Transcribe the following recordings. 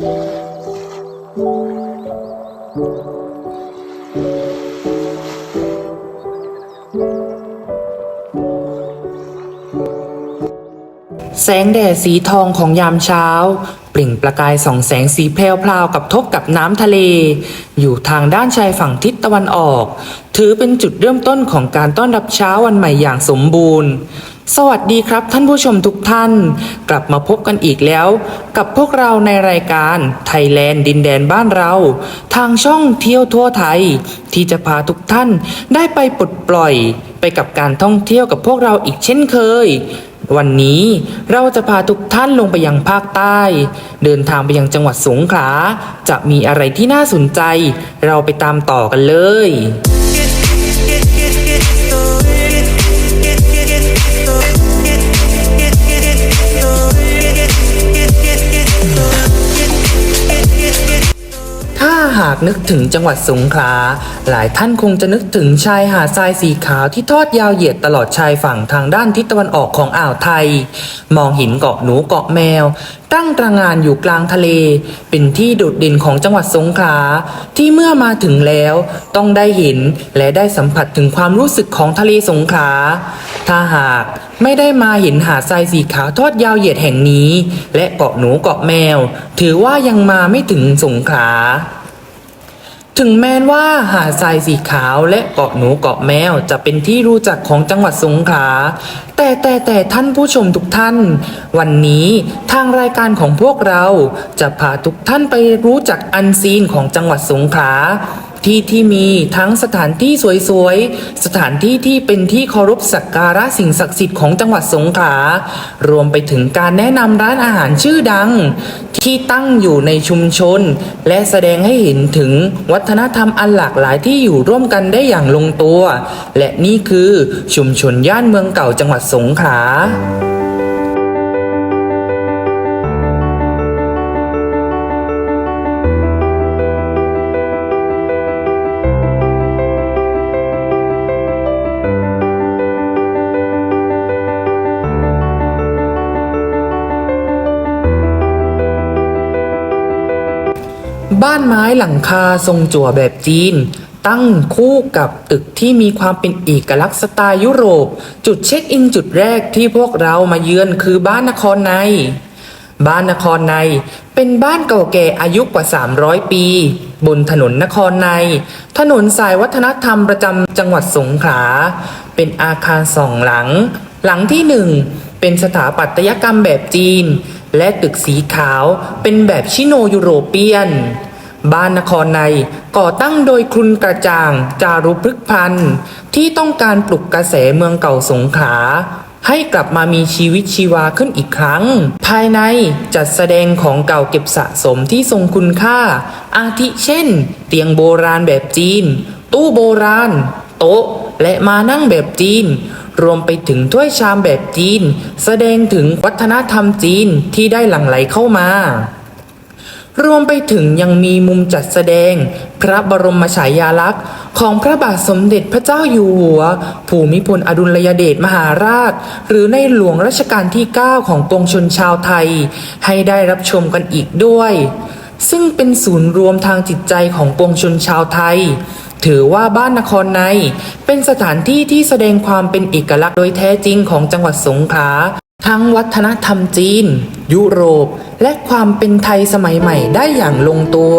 แสงแดดสีทองของยามเช้า เปล่งประกายส่องแสงสีแพรวพรากับทบกับน้ำทะเล อยู่ทางด้านชายฝั่งทิศตะวันออก ถือเป็นจุดเริ่มต้นของการต้อนรับเช้าวันใหม่อย่างสมบูรณ์ สวัสดีครับท่านผู้ชมทุกท่าน กลับมาพบกันอีกแล้ว กับพวกเราในรายการไทยแลนด์ดินแดนบ้านเรา ทางช่องเที่ยวทั่วไทย ที่จะพาทุกท่านได้ไปปลดปล่อย ไปกับการท่องเที่ยวกับพวกเราอีกเช่นเคย วันนี้เราจะพาทุกท่านลงไปยังภาคใต้ เดินทางไปยังจังหวัดสงขลาจะมีอะไรที่น่าสนใจ เราไปตามต่อกันเลยาหากนึกถึงจังหวัดสงขลาหลายท่านคงจะนึกถึงชายหาดทรายสีขาวที่ทอดยาวเหยียดตลอดชายฝั่งทางด้านทิศตะวันออกของอ่าวไทย มองห็นเกาะหนูเกาะแมว ตั้งตระงานอยู่กลางทะเล เป็นที่โดดเด่นของจังหวัดสงขลาที่เมื่อมาถึงแล้ว ต้องได้เห็นและได้สัมผัสถึงความรู้สึกของทะเลสงขลาถ้าหากไม่ได้มาเห็นหาดทรายสีขาวทอดยาวเหยียดแห่งนี้ และเกาะหนูเกาะแมว ถือว่ายังมาไม่ถึงสงขลา ถึงแม้ว่าหาดทรายสีขาวและเกาะหนูเกาะแมวจะเป็นที่รู้จักของจังหวัดสงขลาแต่แต่แต่ท่านผู้ชมทุกท่าน วันนี้ทางรายการของพวกเราจะพาทุกท่านไปรู้จักอันซีนของจังหวัดสงขลา ที่ที่มีทั้งสถานที่สวยๆ สถานที่ที่เป็นที่เคารพสักการะสิ่งศักดิ์สิทธิ์ของจังหวัดสงขลารวมไปถึงการแนะนำร้านอาหารชื่อดัง ที่ตั้งอยู่ในชุมชน และแสดงให้เห็นถึงวัฒนธรรมอันหลากหลายที่อยู่ร่วมกันได้อย่างลงตัว และนี่คือชุมชนย่านเมืองเก่าจังหวัดสงขลา บ้านไม้หลังคาทรงจั่วแบบจีน ตั้งคู่กับตึกที่มีความเป็นเอกลักษณ์สไตล์ยุโรป จุดเช็คอินจุดแรกที่พวกเรามาเยือนคือบ้านนครใน บ้านนครในเป็นบ้านเก่าแก่อายุกว่า 300 ปี บนถนนนครใน ถนนสายวัฒนธรรมประจำจังหวัดสงขลาเป็นอาคารสองหลัง หลังที่หนึ่งเป็นสถาปัตยกรรมแบบจีน และตึกสีขาวเป็นแบบชิโนยุโรเปียน บ้านนครในก่อตั้งโดยครุนกระจ่างจารุพฤกษพันธ์ที่ต้องการปลุกกระแสเมืองเก่าสงขลาให้กลับมามีชีวิตชีวาขึ้นอีกครั้ง ภายในจัดแสดงของเก่าเก็บสะสมที่ทรงคุณค่า อาทิเช่น เตียงโบราณแบบจีน ตู้โบราณ โต๊ะ และมานั่งแบบจีน รวมไปถึงถ้วยชามแบบจีน แสดงถึงวัฒนธรรมจีนที่ได้หลั่งไหลเข้ามารวมไปถึงยังมีมุมจัดแสดง พระบรมฉายาลักษณ์ ของพระบาทสมเด็จพระเจ้าอยู่หัว ภูมิพลอดุลยเดชมหาราช หรือในหลวงรัชกาลที่ 9 ของปวงชนชาวไทย ให้ได้รับชมกันอีกด้วย ซึ่งเป็นศูนย์รวมทางจิตใจของปวงชนชาวไทย ถือว่าบ้านนครในเป็นสถานที่ที่แสดงความเป็นเอกลักษณ์โดยแท้จริงของจังหวัดสงขลาทั้งวัฒนธรรมจีน ยุโรป และความเป็นไทยสมัยใหม่ได้อย่างลงตัว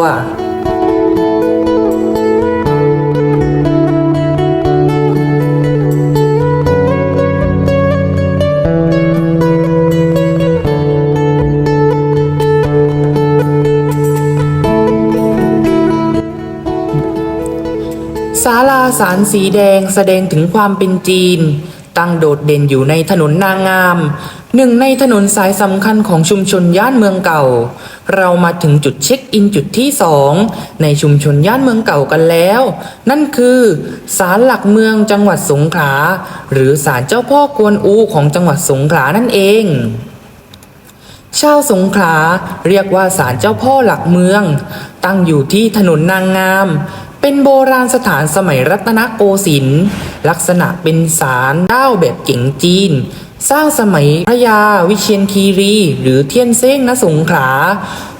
ลาสารสีแดงแสดงถึงความเป็นจีน ตั้งโดดเด่นอยู่ในถนนนางงาม หนึ่งในถนนสายสำคัญของชุมชนย่านเมืองเก่า เรามาถึงจุดเช็คอินจุดที่สองในชุมชนย่านเมืองเก่ากันแล้ว นั่นคือศาลหลักเมืองจังหวัดสงขลาหรือศาลเจ้าพ่อกวนอูของจังหวัดสงขลานั่นเองชาวสงขลาเรียกว่าศาลเจ้าพ่อหลักเมือง ตั้งอยู่ที่ถนนนางงาม เป็นโบราณสถานสมัยรัตนโกสินทร์ลักษณะเป็นศาลเจ้าแบบเก๋งจีน สร้างสมัยพระยาวิเชียนคีรี หรือเทียนเซ้งณสงขลา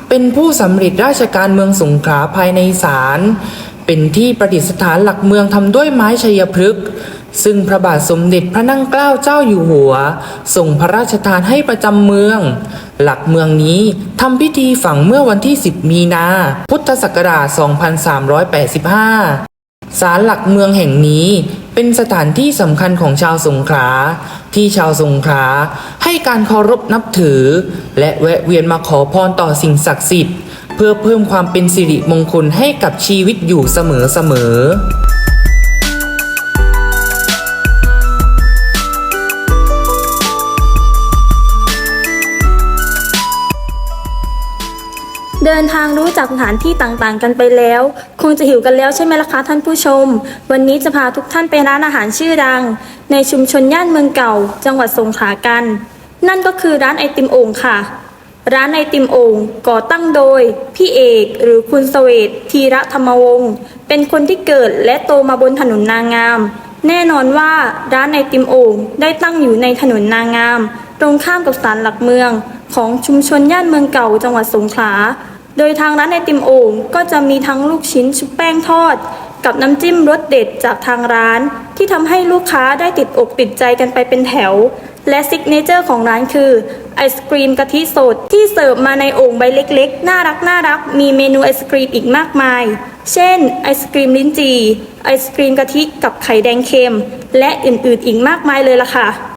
เป็นผู้สำเร็จราชการเมืองสงขลาภายในศาลเป็นที่ประดิษฐานหลักเมืองทำด้วยไม้ชัยพฤกษ์ ซึ่งพระบาทสมเด็จพระนั่งเกล้าเจ้าอยู่หัวส่งพระราชทานให้ประจำเมือง หลักเมืองนี้ทำพิธีฝังเมื่อวันที่ 10 มีนา พุทธศักราช 2385 ศาลหลักเมืองแห่งนี้เป็นสถานที่สำคัญของชาวสงขลาที่ชาวสงขลาให้การเคารพนับถือ และแวะเวียนมาขอพรต่อสิ่งศักดิ์สิทธิ์ เพื่อเพิ่มความเป็นสิริมงคลให้กับชีวิตอยู่เสมอเสมอๆ ดินทางรู้จักสถานที่ต่างๆ กันไปแล้ว คงจะหิวกันแล้วใช่ไหมล่ะคะท่านผู้ชม วันนี้จะพาทุกท่านไปร้านอาหารชื่อดัง ในชุมชนย่านเมืองเก่า จังหวัดสงขลากัน นั่นก็คือร้านไอติมโอ่งค่ะ ร้านไอติมโอ่งก่อตั้งโดย พี่เอกหรือคุณเสวตธีระธรรมวงศ์เป็นคนที่เกิดและโตมาบนถนนนางงาม แน่นอนว่าร้านไอติมโอ่งได้ตั้งอยู่ในถนนนางงาม ตรงข้ามกับศาลหลักเมืองของชุมชนย่านเมืองเก่าจังหวัดสงขลา โดยทางร้านไอติมโอ่งก็จะมีทั้งลูกชิ้นชุบแป้งทอด กับน้ำจิ้มรสเด็ดจากทางร้าน ที่ทำให้ลูกค้าได้ติดอกติดใจกันไปเป็นแถว และซิกเนเจอร์ของร้านคือไอศกรีมกะทิสดที่เสิร์ฟมาในโอ่งใบเล็กๆ น่ารักน่ารักมีเมนูไอศกรีมอีกมากมาย เช่น ไอศกรีมลิ้นจี่ไอศกรีมกะทิกับไข่แดงเค็ม และอื่นๆอีกมากมายเลยล่ะค่ะ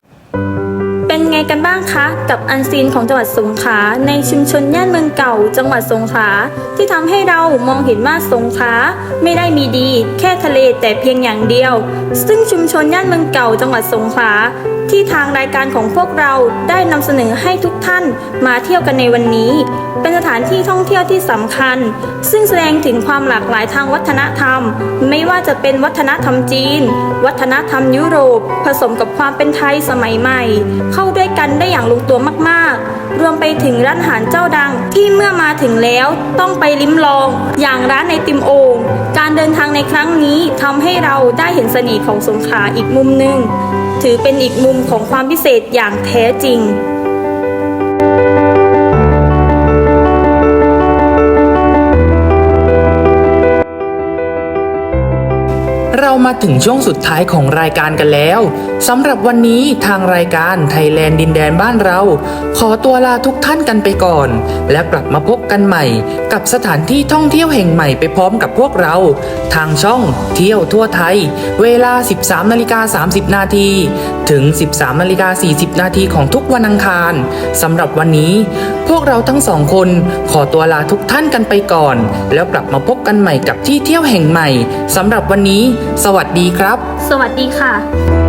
ไงกันบ้างคะ กับอันซีนของจังหวัดสงขลาในชุมชนย่านเมืองเก่า จังหวัดสงขลาที่ทำให้เรามองเห็นว่าสงขลาไม่ได้มีดี แค่ทะเลแต่เพียงอย่างเดียว ซึ่งชุมชนย่านเมืองเก่าจังหวัดสงขลา ที่ทางรายการของพวกเราได้นำเสนอให้ทุกท่านมาเที่ยวกันในวันนี้ เป็นสถานที่ท่องเที่ยวที่สำคัญ ซึ่งแสดงถึงความหลากหลายทางวัฒนธรรม ไม่ว่าจะเป็นวัฒนธรรมจีน วัฒนธรรมยุโรป ผสมกับความเป็นไทยสมัยใหม่ เข้าด้วยกันได้อย่างลงตัวมากๆ รวมไปถึงร้านอาหารเจ้าดัง ที่เมื่อมาถึงแล้วต้องไปลิ้มลอง อย่างร้านในติมโอการเดินทางในครั้งนี้ทำให้เราได้เห็นเสน่ห์ของสงขลาอีกมุมหนึ่ง ถือเป็นอีกมุมของความพิเศษอย่างแท้จริง มาถึงช่วงสุดท้ายของรายการกันแล้วสำหรับวันนี้ทางรายการไทยแลนด์ดินแดนบ้านเรา ขอตัวลาทุกท่านกันไปก่อน แล้วกลับมาพบกันใหม่ กับสถานที่ท่องเที่ยวแห่งใหม่ไปพร้อมกับพวกเรา ทางช่องเที่ยวทั่วไทย เวลา 13นาฬิกา30 นาทีถึง 13นาฬิกา40 นาทีของทุกวันอังคารสำหรับวันนี้ พวกเราทั้งสองคนขอตัวลาทุกท่านกันไปก่อน แล้วกลับมาพบกันใหม่กับที่เที่ยวแห่งใหม่สำหรับวันนี้ สวัสดีครับ สวัสดีค่ะ